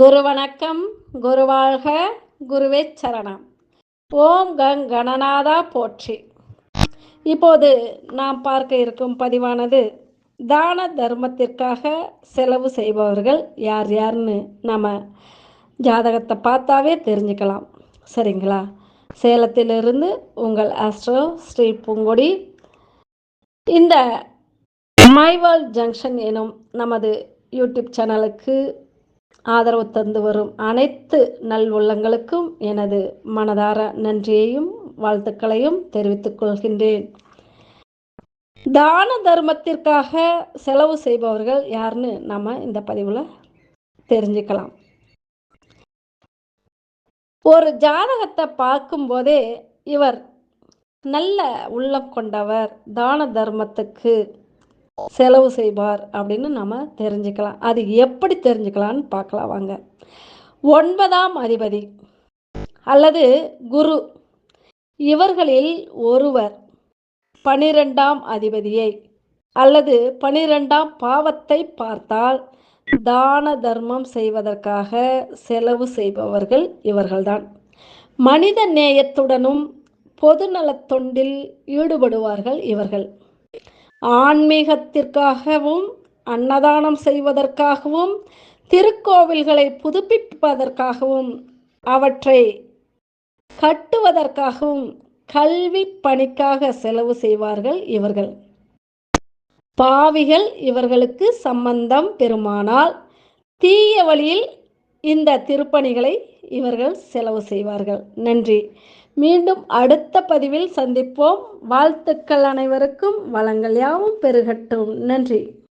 குரு வணக்கம் குருவாழ்க குருவே சரணம். ஓம் கங் கணநாதா போற்றி. இப்போது நாம் பார்க்க இருக்கும் பதிவானது தான தர்மத்திற்காக செலவு செய்பவர்கள் யார் யாருன்னு நம்ம ஜாதகத்தை பார்த்தாவே தெரிஞ்சுக்கலாம். சரிங்களா? சேலத்திலிருந்து உங்கள் ஆஸ்ட்ரோ ஸ்ரீ பூங்கொடி. இந்த மைவால் ஜங்ஷன் எனும் நமது யூடியூப் சேனலுக்கு ஆதரவு தந்து வரும் அனைத்து நல் உள்ளங்களுக்கும் எனது மனதார நன்றியையும் வாழ்த்துக்களையும் தெரிவித்துக் கொள்கின்றேன். தான தர்மத்திற்காக செலவு செய்பவர்கள் யாருன்னு நம்ம இந்த பதிவில் தெரிஞ்சுக்கலாம். ஒரு ஜாதகத்தை பார்க்கும்போதே இவர் நல்ல உள்ளம் கொண்டவர் தான தர்மத்துக்கு செலவு செய்வார் அப்படின்னு நம்ம தெரிஞ்சுக்கலாம். அது எப்படி தெரிஞ்சுக்கலான்னு பார்க்கலாம் வாங்க. ஒன்பதாம் அதிபதி அல்லது குரு. இவர்களில் ஒருவர் பனிரெண்டாம் அதிபதியை அல்லது பனிரெண்டாம் பாவத்தை பார்த்தால் தான தர்மம் செய்வதற்காக செலவு செய்பவர்கள் இவர்கள்தான். மனித நேயத்துடனும் பொதுநலத் தொண்டில் ஈடுபடுவார்கள் இவர்கள். ஆன்மீகத்திற்காகவும் அன்னதானம் செய்வதற்காகவும் திருக்கோவில்களை புதுப்பிப்பதற்காகவும் அவற்றை கட்டுவதற்காகவும் கல்வி பணிக்காக செலவு செய்வார்கள் இவர்கள். பாவிகள் இவர்களுக்கு சம்பந்தம் பெருமானால் தீய வழியில் இந்த திருப்பணிகளை இவர்கள் செலவு செய்வார்கள். நன்றி. மீண்டும் அடுத்த பதிவில் சந்திப்போம். வாழ்த்துக்கள் அனைவருக்கும். வளங்கள் யாவும் பெருகட்டும். நன்றி.